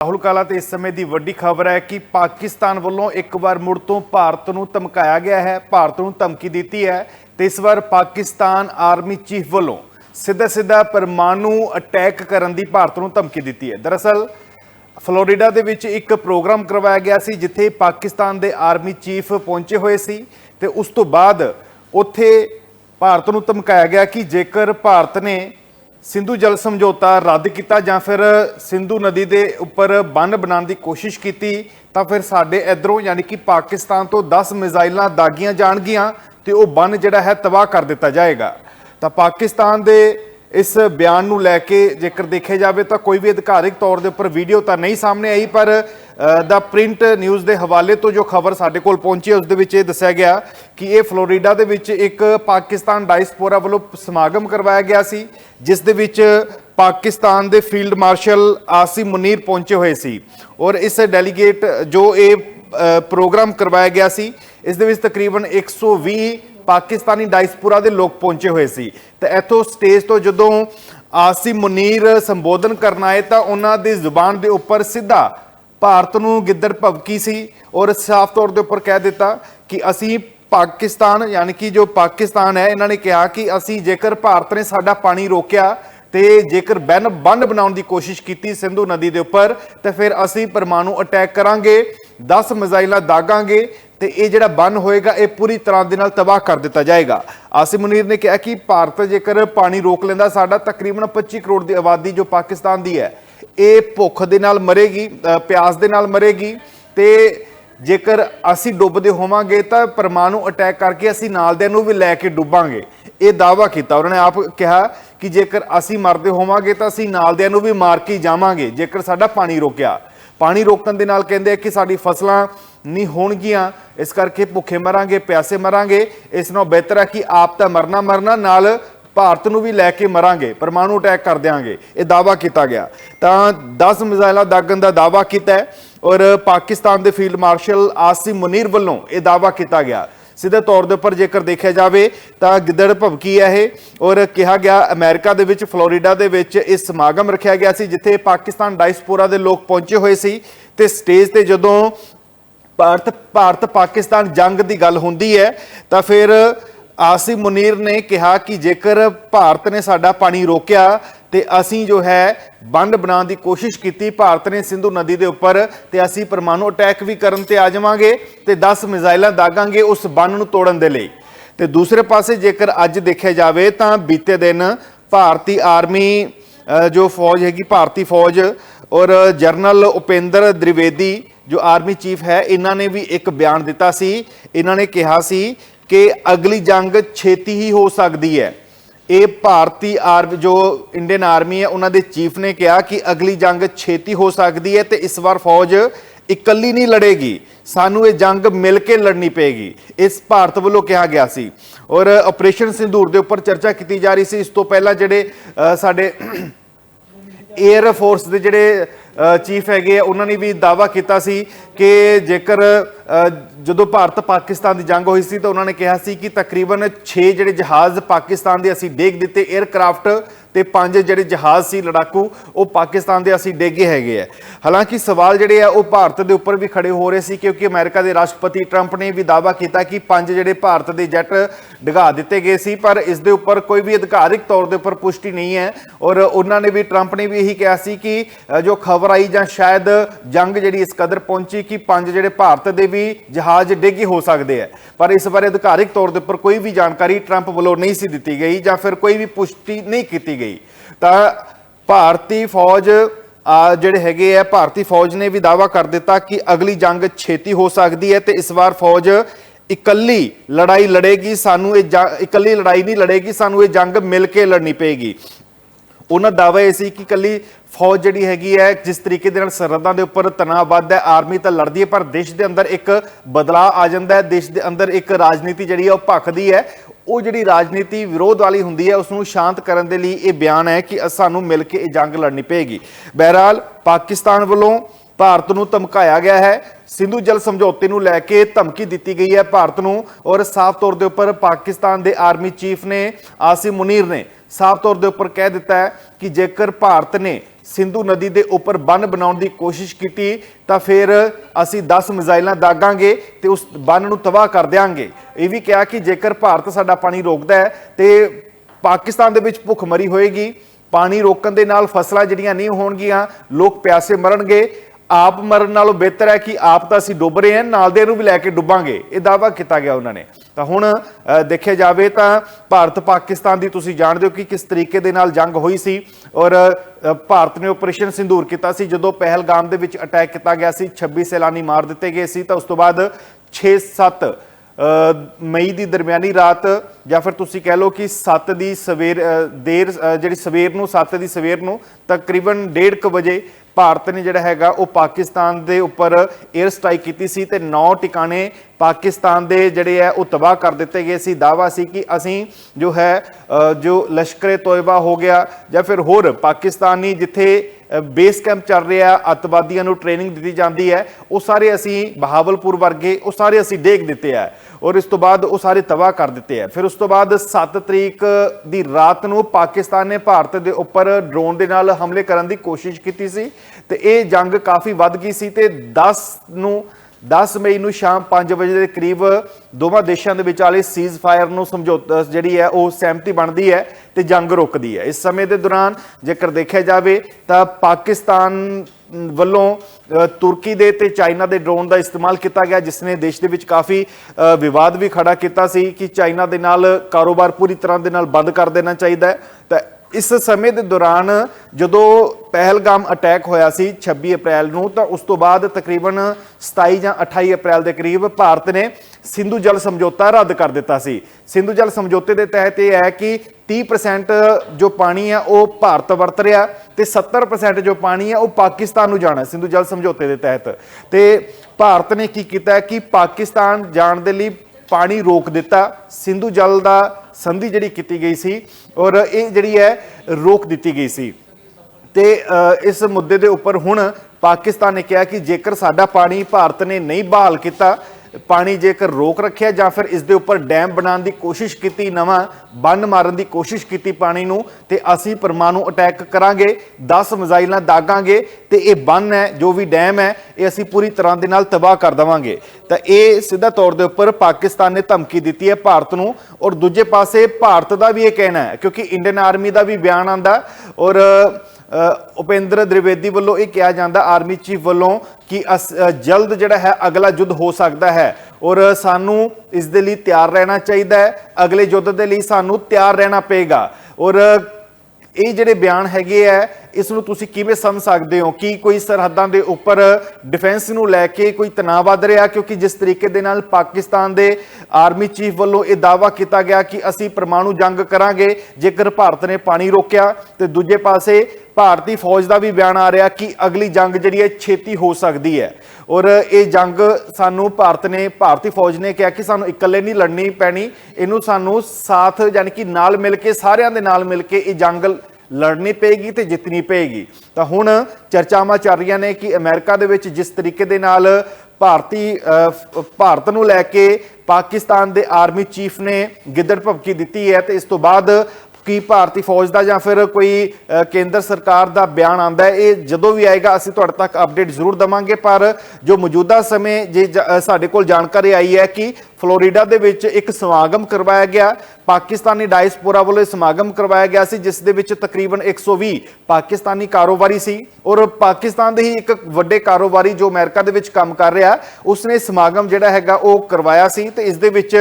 ਰਾਹੁਲ ਕਾਲਾ ਤੇ ਇਸ ਸਮੇਂ ਦੀ ਵੱਡੀ ਖਬਰ ਹੈ ਕਿ ਪਾਕਿਸਤਾਨ ਵੱਲੋਂ ਇੱਕ ਵਾਰ ਮੁੜ ਤੋਂ ਭਾਰਤ ਨੂੰ ਧਮਕਾਇਆ ਗਿਆ ਹੈ, ਭਾਰਤ ਨੂੰ ਧਮਕੀ ਦਿੱਤੀ ਹੈ ਤੇ ਇਸ ਵਾਰ ਪਾਕਿਸਤਾਨ ਆਰਮੀ ਚੀਫ ਵੱਲੋਂ ਸਿੱਧਾ ਸਿੱਧਾ ਪਰਮਾਣੂ ਅਟੈਕ ਕਰਨ ਦੀ ਭਾਰਤ ਨੂੰ ਧਮਕੀ ਦਿੱਤੀ ਹੈ। ਦਰਅਸਲ, ਫਲੋਰੀਡਾ ਦੇ ਵਿੱਚ ਇੱਕ ਪ੍ਰੋਗਰਾਮ ਕਰਵਾਇਆ ਗਿਆ ਸੀ ਜਿੱਥੇ ਪਾਕਿਸਤਾਨ ਦੇ ਆਰਮੀ ਚੀਫ ਪਹੁੰਚੇ ਹੋਏ ਸੀ ਤੇ ਉਸ ਤੋਂ ਬਾਅਦ ਉੱਥੇ ਭਾਰਤ ਨੂੰ ਧਮਕਾਇਆ ਗਿਆ ਕਿ ਜੇਕਰ ਭਾਰਤ ਨੇ ਸਿੰਧੂ ਜਲ ਸਮਝੌਤਾ ਰੱਦ ਕੀਤਾ ਜਾਂ ਫਿਰ ਸਿੰਧੂ ਨਦੀ ਦੇ ਉੱਪਰ ਬੰਨ ਬਣਾਉਣ ਦੀ ਕੋਸ਼ਿਸ਼ ਕੀਤੀ, ਤਾਂ ਫਿਰ ਸਾਡੇ ਇਧਰੋਂ ਯਾਨੀ ਕਿ ਪਾਕਿਸਤਾਨ ਤੋਂ 10 ਮਿਜ਼ਾਈਲਾਂ ਦਾਗੀਆਂ ਜਾਣਗੀਆਂ ਤੇ ਉਹ ਬੰਨ ਜਿਹੜਾ ਹੈ ਤਬਾਹ ਕਰ ਦਿੱਤਾ ਜਾਏਗਾ। ਤਾਂ ਪਾਕਿਸਤਾਨ ਦੇ ਇਸ ਬਿਆਨ ਨੂੰ ਲੈ ਕੇ ਜੇਕਰ ਦੇਖਿਆ ਜਾਵੇ ਤਾਂ ਕੋਈ ਵੀ ਅਧਿਕਾਰਿਕ ਤੌਰ ਦੇ ਉੱਪਰ ਵੀਡੀਓ ਤਾਂ ਨਹੀਂ ਸਾਹਮਣੇ ਆਈ, ਪਰ ਦਾ ਪ੍ਰਿੰਟ ਨਿਊਜ਼ ਦੇ ਹਵਾਲੇ ਤੋਂ ਜੋ ਖਬਰ ਸਾਡੇ ਕੋਲ ਪਹੁੰਚੀ ਉਸ ਦੇ ਵਿੱਚ ਇਹ ਦੱਸਿਆ ਗਿਆ ਕਿ ਇਹ ਫਲੋਰੀਡਾ ਦੇ ਵਿੱਚ ਇੱਕ ਪਾਕਿਸਤਾਨ ਡਾਇਸਪੋਰਾ ਵੱਲੋਂ ਸਮਾਗਮ ਕਰਵਾਇਆ ਗਿਆ ਸੀ, ਜਿਸ ਦੇ ਵਿੱਚ ਪਾਕਿਸਤਾਨ ਦੇ ਫੀਲਡ ਮਾਰਸ਼ਲ ਆਸਿਮ ਮੁਨੀਰ ਪਹੁੰਚੇ ਹੋਏ ਸੀ ਔਰ ਇਸ ਡੈਲੀਗੇਟ ਜੋ ਇਹ ਪ੍ਰੋਗਰਾਮ ਕਰਵਾਇਆ ਗਿਆ ਸੀ, ਇਸ ਦੇ ਵਿੱਚ ਤਕਰੀਬਨ 120 ਪਾਕਿਸਤਾਨੀ ਡਾਇਸਪੋਰਾ ਦੇ ਲੋਕ ਪਹੁੰਚੇ ਹੋਏ ਸੀ। ਤੇ ਇੱਥੋਂ ਸਟੇਜ ਤੋਂ ਜਦੋਂ ਆਸਿਮ ਮੁਨੀਰ ਸੰਬੋਧਨ ਕਰਨ ਆਏ ਤਾਂ ਉਹਨਾਂ ਦੀ ਜ਼ੁਬਾਨ ਦੇ ਉੱਪਰ ਸਿੱਧਾ ਭਾਰਤ ਨੂੰ ਗਿੱਦੜ ਭਵਕੀ ਸੀ ਔਰ ਸਾਫ਼ ਤੌਰ ਦੇ ਉੱਪਰ ਕਹਿ ਦਿੱਤਾ ਕਿ ਅਸੀਂ ਪਾਕਿਸਤਾਨ, ਯਾਨੀ ਕਿ ਜੋ ਪਾਕਿਸਤਾਨ ਹੈ, ਇਹਨਾਂ ਨੇ ਕਿਹਾ ਕਿ ਅਸੀਂ ਜੇਕਰ ਭਾਰਤ ਨੇ ਸਾਡਾ ਪਾਣੀ ਰੋਕਿਆ ਤੇ ਜੇਕਰ ਬੈਨ ਬੰਨ ਬਣਾਉਣ ਦੀ ਕੋਸ਼ਿਸ਼ ਕੀਤੀ ਸਿੰਧੂ ਨਦੀ ਦੇ ਉੱਪਰ, ਤਾਂ ਫਿਰ ਅਸੀਂ ਪਰਮਾਣੂ ਅਟੈਕ ਕਰਾਂਗੇ 10 ਮਿਜ਼ਾਈਲਾਂ ਦਾਗਾਂਗੇ ਤੇ ਇਹ ਜਿਹੜਾ ਬੰਨ ਹੋਏਗਾ, ਇਹ ਪੂਰੀ ਤਰ੍ਹਾਂ ਦੇ ਨਾਲ ਤਬਾਹ ਕਰ ਦਿੱਤਾ ਜਾਏਗਾ। ਆਸਿਮ ਮੁਨੀਰ ਨੇ ਕਿਹਾ ਕਿ ਭਾਰਤ ਜੇਕਰ ਪਾਣੀ ਰੋਕ ਲੈਂਦਾ, ਸਾਡਾ ਤਕਰੀਬਨ 25 ਕਰੋੜ ਦੀ ਆਬਾਦੀ ਜੋ ਪਾਕਿਸਤਾਨ ਦੀ ਹੈ, ਇਹ ਭੁੱਖ ਦੇ ਨਾਲ ਮਰੇਗੀ ਪਿਆਸ ਦੇ ਨਾਲ ਮਰੇਗੀ ਤੇ ਜੇਕਰ ਅਸੀਂ ਡੁੱਬਦੇ ਹੋਵਾਂਗੇ, ਤਾਂ ਪਰਮਾਣੂ ਅਟੈਕ ਕਰਕੇ ਅਸੀਂ ਨਾਲ ਦੇ ਨੂੰ ਵੀ ਲੈ ਕੇ ਡੁੱਬਾਂਗੇ। ਇਹ ਦਾਵਾ ਕੀਤਾ। ਉਹਨਾਂ ਨੇ ਆਪ ਕਿਹਾ ਕਿ ਜੇਕਰ ਅਸੀਂ ਮਰਦੇ ਹੋਵਾਂਗੇ, ਤਾਂ ਅਸੀਂ ਨਾਲ ਦੇ ਨੂੰ ਵੀ ਮਾਰ ਕੇ ਜਾਵਾਂਗੇ, ਜੇਕਰ ਸਾਡਾ ਪਾਣੀ ਰੋਕਿਆ। ਪਾਣੀ ਰੋਕਣ ਦੇ ਨਾਲ ਕਹਿੰਦੇ ਕਿ ਸਾਡੀ ਫਸਲਾਂ ਨਹੀਂ ਹੋਣਗੀਆਂ। ਇਸ ਕਰਕੇ ਭੁੱਖੇ ਮਰਾਂਗੇ, ਪਿਆਸੇ ਮਰਾਂਗੇ। ਇਸ ਨਾਲ ਬਿਹਤਰ ਹੈ ਕਿ ਆਪ ਤਾਂ ਮਰਨਾ ਮਰਨਾ, ਨਾਲ ਭਾਰਤ ਨੂੰ ਵੀ ਲੈ ਕੇ ਮਰਾਂਗੇ। ਪਰਮਾਣੂ ਅਟੈਕ ਕਰ ਦਿਆਂਗੇ। ਇਹ ਦਾਵਾ ਕੀਤਾ ਗਿਆ। ਤਾਂ 10 ਮਿਜ਼ਾਈਲਾਂ ਦਾਗਣ ਦਾ ਦਾਵਾ ਕੀਤਾ ਔਰ ਪਾਕਿਸਤਾਨ ਦੇ ਫੀਲਡ ਮਾਰਸ਼ਲ ਆਸਿਮ ਮੁਨੀਰ ਵੱਲੋਂ ਇਹ ਦਾਵਾ ਕੀਤਾ ਗਿਆ। ਸਿੱਧੇ ਤੌਰ ਦੇ ਉੱਪਰ ਜੇਕਰ ਦੇਖਿਆ ਜਾਵੇ ਤਾਂ ਗਿੱਦੜ ਭਵਕੀ ਹੈ ਇਹ ਔਰ ਕਿਹਾ ਗਿਆ ਅਮਰੀਕਾ ਦੇ ਵਿੱਚ, ਫਲੋਰੀਡਾ ਦੇ ਵਿੱਚ ਇਹ ਸਮਾਗਮ ਰੱਖਿਆ ਗਿਆ ਸੀ, ਜਿੱਥੇ ਪਾਕਿਸਤਾਨ ਡਾਇਸਪੋਰਾ ਦੇ ਲੋਕ ਪਹੁੰਚੇ ਹੋਏ ਸੀ ਤੇ ਸਟੇਜ ਤੇ ਜਦੋਂ ਭਾਰਤ ਭਾਰਤ ਪਾਕਿਸਤਾਨ ਜੰਗ ਦੀ ਗੱਲ ਹੁੰਦੀ ਹੈ ਤਾਂ ਫਿਰ ਆਸਿਮ ਮੁਨੀਰ ਨੇ ਕਿਹਾ ਕਿ ਜੇਕਰ ਭਾਰਤ ਨੇ ਸਾਡਾ ਪਾਣੀ ਰੋਕਿਆ ਤੇ ਅਸੀਂ ਜੋ ਹੈ ਬੰਦ ਬਣਾਉਣ ਦੀ ਕੋਸ਼ਿਸ਼ ਕੀਤੀ, ਭਾਰਤ ਨੇ ਸਿੰਧੂ ਨਦੀ ਦੇ ਉੱਪਰ ਤੇ ਅਸੀਂ ਪਰਮਾਣੂ ਅਟੈਕ ਵੀ ਕਰਨ ਤੇ ਆ ਜਾਵਾਂਗੇ ਤੇ 10 ਮਿਜ਼ਾਈਲਾਂ ਦਾਗਾਂਗੇ ਉਸ ਬੰਨ ਨੂੰ ਤੋੜਨ ਦੇ ਲਈ। ਤੇ ਦੂਸਰੇ ਪਾਸੇ ਜੇਕਰ ਅੱਜ ਦੇਖਿਆ ਜਾਵੇ ਤਾਂ ਬੀਤੇ ਦਿਨ ਭਾਰਤੀ ਆਰਮੀ ਜੋ ਫੌਜ ਹੈਗੀ, ਭਾਰਤੀ ਫੌਜ ਔਰ ਜਰਨਲ ਉਪੇਂਦਰ ਦ੍ਰਿਵੇਦੀ, ਜੋ ਆਰਮੀ ਚੀਫ ਹੈ, ਇਹਨਾਂ ਨੇ ਵੀ ਇੱਕ ਬਿਆਨ ਦਿੱਤਾ ਸੀ। ਇਹਨਾਂ ਨੇ ਕਿਹਾ ਸੀ ਕਿ ਅਗਲੀ ਜੰਗ ਛੇਤੀ ਹੀ ਹੋ ਸਕਦੀ ਹੈ। ਇਹ ਭਾਰਤੀ ਆਰਮੀ, ਜੋ ਇੰਡੀਅਨ ਆਰਮੀ ਹੈ, ਉਹਨਾਂ ਦੇ ਚੀਫ ਨੇ ਕਿਹਾ ਕਿ ਅਗਲੀ ਜੰਗ ਛੇਤੀ ਹੋ ਸਕਦੀ ਹੈ ਤੇ ਇਸ ਵਾਰ ਫੌਜ ਇਕੱਲੀ ਨਹੀਂ ਲੜੇਗੀ। ਸਾਨੂੰ ਇਹ ਜੰਗ ਮਿਲ ਕੇ ਲੜਨੀ ਪਏਗੀ, ਇਸ ਭਾਰਤ ਵੱਲੋਂ ਕਿਹਾ ਗਿਆ ਸੀ। ਔਰ ਆਪਰੇਸ਼ਨ ਸਿੰਧੂਰ ਦੇ ਉੱਪਰ ਚਰਚਾ ਕੀਤੀ ਜਾ ਰਹੀ ਸੀ। ਇਸ ਤੋਂ ਪਹਿਲਾਂ ਜਿਹੜੇ ਸਾਡੇ 에ਅਰ ਫੋਰਸ ਦੇ ਜਿਹੜੇ ਚੀਫ ਹੈਗੇ ਆ, ਉਹਨਾਂ ਨੇ ਵੀ ਦਾਵਾ ਕੀਤਾ ਸੀ ਕਿ ਜੇਕਰ ਜਦੋਂ ਭਾਰਤ ਪਾਕਿਸਤਾਨ ਦੀ ਜੰਗ ਹੋਈ ਸੀ ਤਾਂ ਉਹਨਾਂ ਨੇ ਕਿਹਾ ਸੀ ਕਿ ਤਕਰੀਬਨ 6 ਜਿਹੜੇ ਜਹਾਜ਼ ਪਾਕਿਸਤਾਨ ਦੇ ਅਸੀਂ ਡੇਗ ਦਿੱਤੇ 에ਅਰਕ੍ਰਾਫਟ ਤੇ ਪੰਜ ਜਿਹੜੇ ਜਹਾਜ਼ ਸੀ ਲੜਾਕੂ, ਉਹ ਪਾਕਿਸਤਾਨ ਦੇ ਅਸੀਂ ਡੇਗੇ ਹੈਗੇ ਆ। ਹਾਲਾਂਕਿ ਸਵਾਲ ਜਿਹੜੇ ਆ, ਉਹ ਭਾਰਤ ਦੇ ਉੱਪਰ ਵੀ ਖੜੇ ਹੋ ਰਹੇ ਸੀ, ਕਿਉਂਕਿ ਅਮਰੀਕਾ ਦੇ ਰਾਸ਼ਟਰਪਤੀ ਟਰੰਪ ਨੇ ਵੀ ਦਾਅਵਾ ਕੀਤਾ ਕਿ ਪੰਜ ਜਿਹੜੇ ਭਾਰਤ ਦੇ ਜੈਟ ਡਗਾ ਦਿੱਤੇ ਗਏ ਸੀ, ਪਰ ਇਸ ਦੇ ਉੱਪਰ ਕੋਈ ਵੀ ਅਧਿਕਾਰਿਕ ਤੌਰ ਦੇ ਉੱਪਰ ਪੁਸ਼ਟੀ ਨਹੀਂ ਹੈ। ਔਰ ਉਹਨਾਂ ਨੇ ਵੀ, ਟਰੰਪ ਨੇ ਵੀ ਇਹੀ ਕਿਹਾ ਸੀ ਕਿ ਜੋ ਖਬਰ ਆਈ ਜਾਂ ਸ਼ਾਇਦ ਜੰਗ ਜਿਹੜੀ ਇਸ ਕਦਰ ਪਹੁੰਚੀ ਕਿ ਪੰਜ ਜਿਹੜੇ ਭਾਰਤ ਦੇ ਵੀ ਜਹਾਜ਼ ਡਿੱਗੇ ਹੋ ਸਕਦੇ ਆ। ਪਰ ਇਸ ਬਾਰੇ ਅਧਿਕਾਰਿਕ ਤੌਰ ਦੇ ਉੱਪਰ ਕੋਈ ਵੀ ਜਾਣਕਾਰੀ ਟਰੰਪ ਵੱਲੋਂ ਨਹੀਂ ਸੀ ਦਿੱਤੀ ਗਈ ਜਾਂ ਫਿਰ ਕੋਈ ਵੀ ਪੁਸ਼ਟੀ ਨਹੀਂ ਕੀਤੀ ਗਈ। ਤਾਂ ਭਾਰਤੀ ਫੌਜ ਜਿਹੜੇ ਹੈਗੇ ਆ, ਭਾਰਤੀ ਫੌਜ ਨੇ ਵੀ ਦਾਵਾ ਕਰ ਦਿੱਤਾ ਕਿ ਅਗਲੀ ਜੰਗ ਛੇਤੀ ਹੋ ਸਕਦੀ ਹੈ ਤੇ ਇਸ ਵਾਰ ਫੌਜ ਇਕੱਲੀ ਲੜਾਈ ਲੜੇਗੀ, ਸਾਨੂੰ ਇਹ ਇਕੱਲੀ ਲੜਾਈ ਨਹੀਂ ਲੜੇਗੀ, ਸਾਨੂੰ ਇਹ ਜੰਗ ਮਿਲ ਕੇ ਲੜਨੀ ਪਏਗੀ। ਉਹਨਾਂ ਦਾ ਦਾਅਵਾ ਇਹ ਸੀ ਕਿ ਇਕੱਲੀ ਫੌਜ ਜਿਹੜੀ ਹੈਗੀ ਹੈ, ਜਿਸ ਤਰੀਕੇ ਦੇ ਨਾਲ ਸਰਹੱਦਾਂ ਦੇ ਉੱਪਰ ਤਣਾਅ ਵੱਧ ਹੈ, ਆਰਮੀ ਤਾਂ ਲੜਦੀ ਹੈ, ਪਰ ਦੇਸ਼ ਦੇ ਅੰਦਰ ਇੱਕ ਬਦਲਾਅ ਆ ਜਾਂਦਾ ਹੈ, ਦੇਸ਼ ਦੇ ਅੰਦਰ ਇੱਕ ਰਾਜਨੀਤੀ ਜਿਹੜੀ ਹੈ ਉਹ ਭਖਦੀ ਹੈ। ਉਹ ਜਿਹੜੀ ਰਾਜਨੀਤੀ ਵਿਰੋਧ ਵਾਲੀ ਹੁੰਦੀ ਹੈ ਉਸ ਨੂੰ ਸ਼ਾਂਤ ਕਰਨ ਦੇ ਲਈ ਇਹ ਬਿਆਨ ਹੈ ਕਿ ਸਾਨੂੰ ਮਿਲ ਕੇ ਇਹ ਜੰਗ ਲੜਨੀ ਪਏਗੀ। ਬਹਿਰਾਲ, ਪਾਕਿਸਤਾਨ ਵੱਲੋਂ ਭਾਰਤ ਨੂੰ ਧਮਕਾਇਆ ਗਿਆ ਹੈ। ਸਿੰਧੂ ਜਲ ਸਮਝੌਤੇ ਨੂੰ ਲੈ ਕੇ ਧਮਕੀ ਦਿੱਤੀ ਗਈ ਹੈ ਭਾਰਤ ਨੂੰ ਔਰ ਸਾਫ਼ ਤੌਰ ਦੇ ਉੱਪਰ ਪਾਕਿਸਤਾਨ ਦੇ ਆਰਮੀ ਚੀਫ ਨੇ ਆਸਿਮ ਮੁਨੀਰ ਨੇ। ਸਾਫ਼ ਤੌਰ ਦੇ ਉੱਪਰ ਕਹਿ ਦਿੱਤਾ ਹੈ ਕਿ ਜੇਕਰ ਭਾਰਤ ਨੇ ਸਿੰਧੂ ਨਦੀ ਦੇ ਉੱਪਰ ਬੰਨ ਬਣਾਉਣ ਦੀ ਕੋਸ਼ਿਸ਼ ਕੀਤੀ, ਤਾਂ ਫਿਰ ਅਸੀਂ 10 ਮਿਜ਼ਾਈਲਾਂ ਦਾਗਾਂਗੇ ਤੇ ਉਸ ਬੰਨ ਨੂੰ ਤਬਾਹ ਕਰ ਦਿਆਂਗੇ। ਇਹ ਵੀ ਕਿਹਾ ਕਿ ਜੇਕਰ ਭਾਰਤ ਸਾਡਾ ਪਾਣੀ ਰੋਕਦਾ ਹੈ, ਤੇ ਪਾਕਿਸਤਾਨ ਦੇ ਵਿੱਚ ਭੁੱਖਮਰੀ ਹੋਏਗੀ, ਪਾਣੀ ਰੋਕਣ ਦੇ ਨਾਲ ਫਸਲਾਂ ਜਿਹੜੀਆਂ ਨਹੀਂ ਹੋਣਗੀਆਂ, ਲੋਕ ਪਿਆਸੇ ਮਰਨਗੇ ਆਪ ਮਰਨ ਨਾਲੋਂ ਬਿਹਤਰ ਹੈ ਕਿ ਆਪ ਤਾਂ ਅਸੀਂ ਡੁੱਬ ਰਹੇ ਹਾਂ, ਨਾਲ ਦੇ ਨੂੰ ਵੀ ਲੈ ਕੇ ਡੁੱਬਾਂਗੇ। ਇਹ ਦਾਵਾ ਕੀਤਾ ਗਿਆ ਉਹਨਾਂ ਨੇ। ਤਾਂ ਹੁਣ ਦੇਖਿਆ ਜਾਵੇ ਤਾਂ ਭਾਰਤ ਪਾਕਿਸਤਾਨ ਦੀ ਤੁਸੀਂ ਜਾਣਦੇ ਹੋ ਕਿ ਕਿਸ ਤਰੀਕੇ ਦੇ ਨਾਲ ਜੰਗ ਹੋਈ ਸੀ ਔਰ ਭਾਰਤ ਨੇ ਆਪਰੇਸ਼ਨ ਸਿੰਦੂਰ ਕੀਤਾ ਸੀ। ਜਦੋਂ ਪਹਿਲਗਾਮ ਦੇ ਵਿੱਚ ਅਟੈਕ ਕੀਤਾ ਗਿਆ ਸੀ 26 ਸੈਲਾਨੀ ਮਾਰ ਦਿੱਤੇ ਗਏ ਸੀ। ਤਾਂ ਉਸ ਤੋਂ ਬਾਅਦ 6-7 ਮਈ ਦੀ ਦਰਮਿਆਨੀ ਰਾਤ ਜਾਂ ਫਿਰ ਤੁਸੀਂ ਕਹਿ ਲਓ ਕਿ 7 ਦੀ ਸਵੇਰ ਦੇਰ ਜਿਹੜੀ ਸਵੇਰ ਨੂੰ 7 ਦੀ ਸਵੇਰ ਨੂੰ ਤਕਰੀਬਨ 1:30 ਵਜੇ ਭਾਰਤ ਨੇ ਜਿਹੜਾ ਹੈਗਾ ਉਹ ਪਾਕਿਸਤਾਨ ਦੇ ਉੱਪਰ 에ਅਰ ਸਟ੍ਰਾਈਕ ਕੀਤੀ ਸੀ ਤੇ 9 ਟਿਕਾਣੇ ਪਾਕਿਸਤਾਨ ਦੇ ਜਿਹੜੇ ਹੈ ਉਹ ਤਬਾਹ ਕਰ ਦਿੱਤੇ ਗਏ ਸੀ। ਦਾਵਾ ਸੀ ਕਿ ਅਸੀਂ ਜੋ ਹੈ ਜੋ ਲਸ਼ਕਰੇ ਤੋਇਬਾ ਹੋ ਗਿਆ ਜਾਂ ਫਿਰ ਹੋਰ ਪਾਕਿਸਤਾਨੀ ਜਿੱਥੇ ਬੇਸ ਕੈਂਪ ਚੱਲ ਰਿਹਾ, ਅੱਤਵਾਦੀਆਂ ਨੂੰ ਟ੍ਰੇਨਿੰਗ ਦਿੱਤੀ ਜਾਂਦੀ ਹੈ। ਉਹ ਸਾਰੇ ਅਸੀਂ ਬਹਾਵਲਪੁਰ ਵਰਗੇ, ਉਹ ਸਾਰੇ ਅਸੀਂ ਡੇਗ ਦਿੱਤੇ ਆ। ਔਰ ਇਸ ਤੋਂ ਬਾਅਦ ਉਹ ਸਾਰੇ ਤਬਾਹ ਕਰ ਦਿੱਤੇ ਆ। ਫਿਰ ਉਸ ਤੋਂ ਬਾਅਦ 7 ਤਰੀਕ ਦੀ ਰਾਤ ਨੂੰ ਪਾਕਿਸਤਾਨ ਨੇ ਭਾਰਤ ਦੇ ਉੱਪਰ ਡਰੋਨ ਦੇ ਨਾਲ ਹਮਲੇ ਕਰਨ ਦੀ ਕੋਸ਼ਿਸ਼ ਕੀਤੀ ਸੀ। ਤੇ ਇਹ ਜੰਗ ਕਾਫੀ ਵੱਧ ਗਈ ਸੀ ਤੇ 10 ਨੂੰ 10 ਮਈ ਨੂੰ ਸ਼ਾਮ 5 ਵਜੇ ਦੇ ਕਰੀਬ ਦੋਵਾਂ ਦੇਸ਼ਾਂ ਦੇ ਵਿਚਾਲੇ ਸੀਜ਼ ਫਾਇਰ ਨੂੰ ਸਮਝੌਤਾ, ਜਿਹੜੀ ਹੈ, ਉਹ ਸਹਿਮਤੀ ਬਣਦੀ ਹੈ ਤੇ ਜੰਗ ਰੁਕਦੀ ਹੈ। ਇਸ ਸਮੇਂ ਦੇ ਦੌਰਾਨ ਜੇਕਰ ਦੇਖਿਆ ਜਾਵੇ ਤਾਂ ਪਾਕਿਸਤਾਨ ਵੱਲੋਂ ਤੁਰਕੀ ਦੇ ਤੇ ਚਾਈਨਾ ਦੇ ਡਰੋਨ ਦਾ ਇਸਤੇਮਾਲ ਕੀਤਾ ਗਿਆ, ਜਿਸ ਨੇ ਦੇਸ਼ ਦੇ ਵਿੱਚ ਕਾਫੀ ਵਿਵਾਦ ਵੀ ਖੜਾ ਕੀਤਾ ਸੀ ਕਿ ਚਾਈਨਾ ਦੇ ਨਾਲ ਕਾਰੋਬਾਰ ਪੂਰੀ ਤਰ੍ਹਾਂ ਦੇ ਨਾਲ ਬੰਦ ਕਰ ਦੇਣਾ ਚਾਹੀਦਾ ਹੈ। ਤਾਂ ਇਸ ਸਮੇਂ ਦੇ ਦੌਰਾਨ ਜਦੋਂ ਪਹਿਲਗਾਮ ਅਟੈਕ ਹੋਇਆ ਸੀ 26 ਅਪ੍ਰੈਲ ਨੂੰ, ਤਾਂ ਉਸ ਤੋਂ ਬਾਅਦ ਤਕਰੀਬਨ 27 ਜਾਂ 28 ਅਪ੍ਰੈਲ ਦੇ ਕਰੀਬ ਭਾਰਤ ਨੇ ਸਿੰਧੂ ਜਲ ਸਮਝੌਤਾ ਰੱਦ ਕਰ ਦਿੱਤਾ ਸੀ। ਸਿੰਧੂ ਜਲ ਸਮਝੌਤੇ ਦੇ ਤਹਿਤ ਇਹ ਹੈ ਕਿ 30% ਜੋ ਪਾਣੀ ਹੈ ਉਹ ਭਾਰਤ ਵਰਤ ਰਿਹਾ ਤੇ 70% ਜੋ ਪਾਣੀ ਹੈ ਉਹ ਪਾਕਿਸਤਾਨ ਨੂੰ ਜਾਣਾ ਸਿੰਧੂ ਜਲ ਸਮਝੌਤੇ ਦੇ ਤਹਿਤ। ਤੇ ਭਾਰਤ ਨੇ ਕੀ ਕੀਤਾ ਕਿ ਪਾਕਿਸਤਾਨ ਜਾਣ ਦੇ ਲਈ ਪਾਣੀ ਰੋਕ ਦਿੱਤਾ, ਸਿੰਧੂ ਜਲ ਦਾ ਸੰਧੀ ਜਿਹੜੀ ਕੀਤੀ ਗਈ ਸੀ ਔਰ ਇਹ ਜਿਹੜੀ ਹੈ ਰੋਕ ਦਿੱਤੀ ਗਈ ਸੀ। ਤੇ ਇਸ ਮੁੱਦੇ ਦੇ ਉੱਪਰ ਹੁਣ ਪਾਕਿਸਤਾਨ ਨੇ ਕਿਹਾ ਕਿ ਜੇਕਰ ਸਾਡਾ ਪਾਣੀ ਭਾਰਤ ਨੇ ਨਹੀਂ ਬਹਾਲ ਕੀਤਾ ਪਾਣੀ ਜੇਕਰ ਰੋਕ ਰੱਖਿਆ ਜਾਂ ਫਿਰ ਇਸ ਦੇ ਉੱਪਰ ਡੈਮ ਬਣਾਉਣ ਦੀ ਕੋਸ਼ਿਸ਼ ਕੀਤੀ, ਨਵਾਂ ਬੰਨ ਮਾਰਨ ਦੀ ਕੋਸ਼ਿਸ਼ ਕੀਤੀ ਪਾਣੀ ਨੂੰ, ਤੇ ਅਸੀਂ ਪਰਮਾਣੂ ਅਟੈਕ ਕਰਾਂਗੇ 10 ਮਿਜ਼ਾਈਲਾਂ ਦਾਗਾਂਗੇ, ਤੇ ਇਹ ਬੰਨ ਹੈ, ਜੋ ਵੀ ਡੈਮ ਹੈ, ਇਹ ਅਸੀਂ ਪੂਰੀ ਤਰ੍ਹਾਂ ਦੇ ਨਾਲ ਤਬਾਹ ਕਰ ਦੇਵਾਂਗੇ। ਤਾਂ ਇਹ ਸਿੱਧਾ ਤੌਰ ਦੇ ਉੱਪਰ ਪਾਕਿਸਤਾਨ ਨੇ ਧਮਕੀ ਦਿੱਤੀ ਹੈ ਭਾਰਤ ਨੂੰ, ਔਰ ਦੂਜੇ ਪਾਸੇ ਭਾਰਤ ਦਾ ਵੀ ਇਹ ਕਹਿਣਾ ਹੈ, ਕਿਉਂਕਿ ਇੰਡੀਅਨ ਆਰਮੀ ਦਾ ਵੀ ਬਿਆਨ ਆਂਦਾ ਔਰ ਉਪੇਂਦਰ ਦ੍ਰਿਵੇਦੀ ਵੱਲੋਂ ਇਹ ਕਿਹਾ ਜਾਂਦਾ, ਆਰਮੀ ਚੀਫ ਵੱਲੋਂ ਕਿ ਅਸ- ਜਲਦ ਜਿਹੜਾ ਹੈ ਅਗਲਾ ਯੁੱਧ ਹੋ ਸਕਦਾ ਹੈ ਔਰ ਸਾਨੂੰ ਇਸ ਦੇ ਲਈ ਤਿਆਰ ਰਹਿਣਾ ਚਾਹੀਦਾ ਹੈ, ਅਗਲੇ ਯੁੱਧ ਦੇ ਲਈ ਸਾਨੂੰ ਤਿਆਰ ਰਹਿਣਾ ਪਏਗਾ ਔਰ ਇਹ ਜਿਹੜੇ ਬਿਆਨ ਹੈਗੇ ਆ ਇਸ ਨੂੰ ਤੁਸੀਂ ਕਿਵੇਂ ਸਮਝ ਸਕਦੇ ਹੋ? ਕਿ ਕੋਈ ਸਰਹੱਦਾਂ ਦੇ ਉੱਪਰ ਡਿਫੈਂਸ ਨੂੰ ਲੈ ਕੇ ਕੋਈ ਤਣਾਅ ਵੱਧ ਰਿਹਾ? ਕਿਉਂਕਿ ਜਿਸ ਤਰੀਕੇ ਦੇ ਨਾਲ ਪਾਕਿਸਤਾਨ ਦੇ ਆਰਮੀ ਚੀਫ ਵੱਲੋਂ ਇਹ ਦਾਵਾ ਕੀਤਾ ਗਿਆ ਕਿ ਅਸੀਂ ਪਰਮਾਣੂ ਜੰਗ ਕਰਾਂਗੇ, ਜੇਕਰ ਭਾਰਤ ਨੇ ਪਾਣੀ ਰੋਕਿਆ। ਤੇ ਦੂਜੇ ਪਾਸੇ ਭਾਰਤੀ ਫੌਜ ਦਾ ਵੀ ਬਿਆਨ ਆ ਰਿਹਾ ਕਿ ਅਗਲੀ ਜੰਗ ਜਿਹੜੀ ਹੈ ਛੇਤੀ ਹੋ ਸਕਦੀ ਹੈ। ਔਰ ਇਹ ਜੰਗ ਸਾਨੂੰ ਭਾਰਤ ਨੇ, ਭਾਰਤੀ ਫੌਜ ਨੇ ਕਿਹਾ ਕਿ ਸਾਨੂੰ ਇਕੱਲੇ ਨਹੀਂ ਲੜਨੀ ਪੈਣੀ। ਇਹਨੂੰ ਸਾਨੂੰ ਸਾਥ, ਯਾਨੀ ਕਿ ਨਾਲ ਮਿਲ ਕੇ, ਸਾਰਿਆਂ ਦੇ ਨਾਲ ਮਿਲ ਕੇ ਇਹ ਜੰਗ ਲੜਨੀ ਪਏਗੀ ਤੇ ਜਿੱਤਣੀ ਪਏਗੀ। ਤਾਂ ਹੁਣ ਚਰਚਾਵਾਂ ਚੱਲ ਰਹੀਆਂ ਨੇ ਕਿ ਅਮਰੀਕਾ ਦੇ ਵਿੱਚ ਜਿਸ ਤਰੀਕੇ ਦੇ ਨਾਲ, ਭਾਰਤੀ ਭਾਰਤ ਨੂੰ ਲੈ ਕੇ ਪਾਕਿਸਤਾਨ ਦੇ ਆਰਮੀ ਚੀਫ ਨੇ ਗਿੱਦੜ ਭਵਕੀ ਦਿੱਤੀ ਹੈ ਤੇ ਇਸ ਤੋਂ ਬਾਅਦ ਕੀ ਭਾਰਤੀ ਫੌਜ ਦਾ ਜਾਂ ਫਿਰ ਕੋਈ ਕੇਂਦਰ ਸਰਕਾਰ ਦਾ ਬਿਆਨ ਆਂਦਾ ਹੈ, ਇਹ ਜਦੋਂ ਵੀ ਆਏਗਾ ਅਸੀਂ ਤੁਹਾਡੇ ਤੱਕ ਅਪਡੇਟ ਜ਼ਰੂਰ ਦਵਾਂਗੇ। ਪਰ ਜੋ ਮੌਜੂਦਾ ਸਮੇਂ, ਜੇ ਸਾਡੇ ਕੋਲ ਜਾਣਕਾਰੀ ਆਈ ਹੈ ਕਿ ਫਲੋਰੀਡਾ ਦੇ ਵਿੱਚ ਇੱਕ ਸਮਾਗਮ ਕਰਵਾਇਆ ਗਿਆ, ਪਾਕਿਸਤਾਨੀ ਡਾਇਸਪੋਰਾ ਵੱਲੋਂ ਇਹ ਸਮਾਗਮ ਕਰਵਾਇਆ ਗਿਆ ਸੀ, ਜਿਸ ਦੇ ਵਿੱਚ ਤਕਰੀਬਨ 120 ਪਾਕਿਸਤਾਨੀ ਕਾਰੋਬਾਰੀ ਸੀ ਔਰ ਪਾਕਿਸਤਾਨ ਦੇ ਹੀ ਇੱਕ ਵੱਡੇ ਕਾਰੋਬਾਰੀ ਜੋ ਅਮਰੀਕਾ ਦੇ ਵਿੱਚ ਕੰਮ ਕਰ ਰਿਹਾ, ਉਸਨੇ ਸਮਾਗਮ ਜਿਹੜਾ ਹੈਗਾ ਉਹ ਕਰਵਾਇਆ ਸੀ ਤੇ ਇਸ ਦੇ ਵਿੱਚ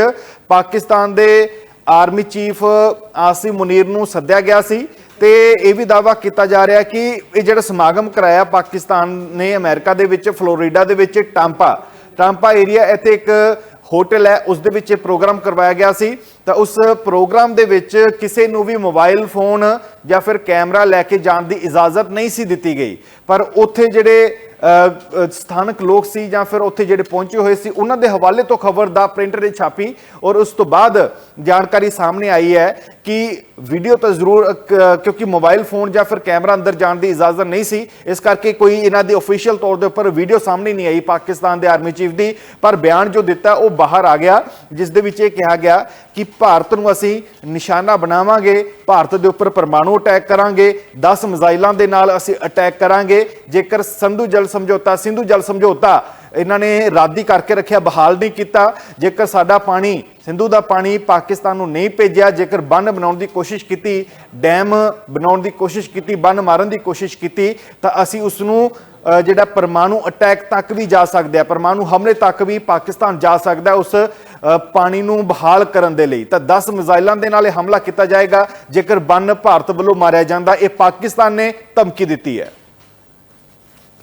ਪਾਕਿਸਤਾਨ ਦੇ ਆਰਮੀ ਚੀਫ ਆਸਿਮ ਮੁਨੀਰ ਨੂੰ ਸੱਦਿਆ ਗਿਆ ਸੀ ਤੇ ਇਹ ਵੀ ਦਾਵਾ ਕੀਤਾ ਜਾ ਰਿਹਾ ਕਿ ਇਹ ਜਿਹੜਾ ਸਮਾਗਮ ਕਰਾਇਆ ਪਾਕਿਸਤਾਨ ਨੇ ਅਮਰੀਕਾ ਦੇ ਵਿੱਚ, ਫਲੋਰੀਡਾ ਦੇ ਵਿੱਚ, ਟਾਂਪਾ। ਟਾਂਪਾ ਏਰੀਆ ਇੱਥੇ ਇੱਕ ਹੋਟਲ ਹੈ, ਉਸ ਦੇ ਵਿੱਚ ਇਹ ਪ੍ਰੋਗਰਾਮ ਕਰਵਾਇਆ ਗਿਆ ਸੀ। ਤਾਂ ਉਸ ਪ੍ਰੋਗਰਾਮ ਦੇ ਵਿੱਚ ਕਿਸੇ ਨੂੰ ਵੀ ਮੋਬਾਈਲ ਫੋਨ ਜਾਂ ਫਿਰ ਕੈਮਰਾ ਲੈ ਕੇ ਜਾਣ ਦੀ ਇਜਾਜ਼ਤ ਨਹੀਂ ਸੀ ਦਿੱਤੀ ਗਈ। ਪਰ ਉੱਥੇ ਜਿਹੜੇ ਸਥਾਨਕ ਲੋਕ ਸੀ ਜਾਂ ਫਿਰ ਉੱਥੇ ਜਿਹੜੇ ਪਹੁੰਚੇ ਹੋਏ ਸੀ, ਉਹਨਾਂ ਦੇ ਹਵਾਲੇ ਤੋਂ ਖਬਰ ਦਾ ਪ੍ਰਿੰਟਰ ਨੇ ਛਾਪੀ ਔਰ ਉਸ ਤੋਂ ਬਾਅਦ ਜਾਣਕਾਰੀ ਸਾਹਮਣੇ ਆਈ ਹੈ ਕਿ ਵੀਡੀਓ ਤਾਂ ਜ਼ਰੂਰ ਕ- ਕਿਉਂਕਿ ਮੋਬਾਈਲ ਫੋਨ ਜਾਂ ਫਿਰ ਕੈਮਰਾ ਅੰਦਰ ਜਾਣ ਦੀ ਇਜਾਜ਼ਤ ਨਹੀਂ ਸੀ, ਇਸ ਕਰਕੇ ਕੋਈ ਇਹਨਾਂ ਦੀ ਅਫੀਸ਼ੀਅਲ ਤੌਰ ਦੇ ਉੱਪਰ ਵੀਡੀਓ ਸਾਹਮਣੇ ਨਹੀਂ ਆਈ ਪਾਕਿਸਤਾਨ ਦੇ ਆਰਮੀ ਚੀਫ ਦੀ, ਪਰ ਬਿਆਨ ਜੋ ਦਿੱਤਾ ਉਹ ਬਾਹਰ ਆ ਗਿਆ, ਜਿਸ ਦੇ ਵਿੱਚ ਇਹ ਕਿਹਾ ਗਿਆ ਕਿ ਭਾਰਤ ਨੂੰ ਅਸੀਂ ਨਿਸ਼ਾਨਾ ਬਣਾਵਾਂਗੇ, ਭਾਰਤ ਦੇ ਉੱਪਰ ਪਰਮਾਣੂ ਅਟੈਕ ਕਰਾਂਗੇ 10 ਮਿਜ਼ਾਈਲਾਂ ਦੇ ਨਾਲ ਅਸੀਂ ਅਟੈਕ ਕਰਾਂਗੇ। ਜੇਕਰ ਸੰਧੂ ਜਲ ਸਮਝੌਤਾ, ਸਿੰਧੂ ਜਲ ਸਮਝੌਤਾ ਇਹਨਾਂ ਨੇ ਰਾਦੀ ਕਰਕੇ ਰੱਖਿਆ, ਬਹਾਲ ਨਹੀਂ ਕੀਤਾ, ਜੇਕਰ ਸਾਡਾ ਪਾਣੀ, ਸਿੰਧੂ ਦਾ ਪਾਣੀ ਪਾਕਿਸਤਾਨ ਨੂੰ ਨਹੀਂ ਭੇਜਿਆ, ਜੇਕਰ ਬੰਨ ਬਣਾਉਣ ਦੀ ਕੋਸ਼ਿਸ਼ ਕੀਤੀ, ਡੈਮ ਬਣਾਉਣ ਦੀ ਕੋਸ਼ਿਸ਼ ਕੀਤੀ, ਬੰਨ ਮਾਰਨ ਦੀ ਕੋਸ਼ਿਸ਼ ਕੀਤੀ, ਤਾਂ ਅਸੀਂ ਉਸ ਨੂੰ ਜਿਹੜਾ ਪਰਮਾਣੂ ਅਟੈਕ ਤੱਕ ਵੀ ਜਾ ਸਕਦੇ ਆ ਪਰਮਾਣੂ ਹਮਲੇ ਤੱਕ ਵੀ ਪਾਕਿਸਤਾਨ ਜਾ ਸਕਦਾ ਉਸ ਪਾਣੀ ਨੂੰ ਬਹਾਲ ਕਰਨ ਦੇ ਲਈ। ਤਾਂ 10 ਮਿਜ਼ਾਈਲਾਂ ਦੇ ਨਾਲ ਇਹ ਹਮਲਾ ਕੀਤਾ ਜਾਏਗਾ। ਜੇਕਰ ਬੰਨ ਭਾਰਤ ਵੱਲੋਂ ਮਾਰਿਆ ਜਾਂਦਾ, ਇਹ ਪਾਕਿਸਤਾਨ ਨੇ ਧਮਕੀ ਦਿੱਤੀ ਹੈ।